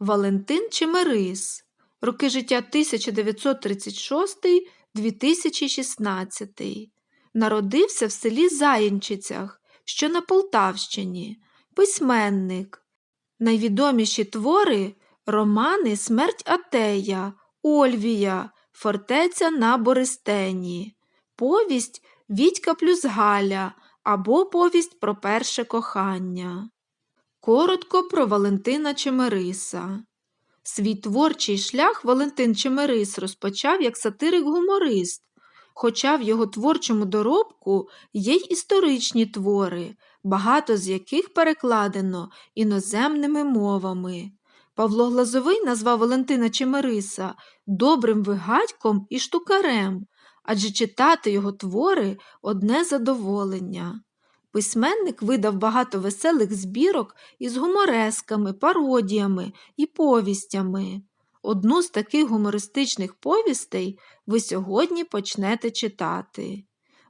Валентин Чемерис. Роки життя 1936-2016. Народився в селі Заїнчицях, що на Полтавщині. Письменник. Найвідоміші твори романи Смерть Атея, Ольвія, Фортеця на Бористені, повість Вітька плюс Галя або повість про перше кохання. Коротко про Валентина Чемериса. Свій творчий шлях Валентин Чемерис розпочав як сатирик-гуморист, хоча в його творчому доробку є й історичні твори, багато з яких перекладено іноземними мовами. Павло Глазовий назвав Валентина Чемериса добрим вигадьком і штукарем, адже читати його твори одне задоволення. Письменник видав багато веселих збірок із гуморесками, пародіями і повістями. Одну з таких гумористичних повістей ви сьогодні почнете читати.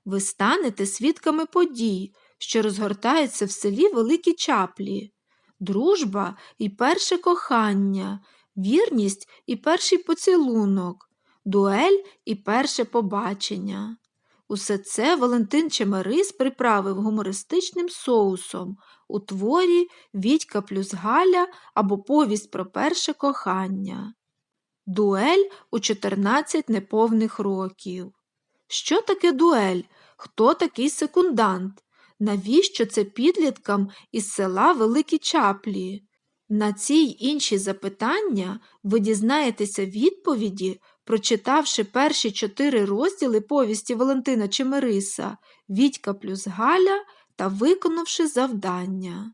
Ви станете свідками подій, що розгортаються в селі Великі Чаплі, дружба і перше кохання, вірність і перший поцілунок, дуель і перше побачення. Усе це Валентин Чемерис приправив гумористичним соусом у творі Вітька плюс Галя або Повість про перше кохання. Дуель у 14 неповних років. Що таке дуель? Хто такий секундант? Навіщо це підліткам із села Великі Чаплі? На ці й інші запитання ви дізнаєтеся відповіді, прочитавши перші чотири розділи повісті Валентина Чемериса Вітька плюс Галя та виконавши завдання.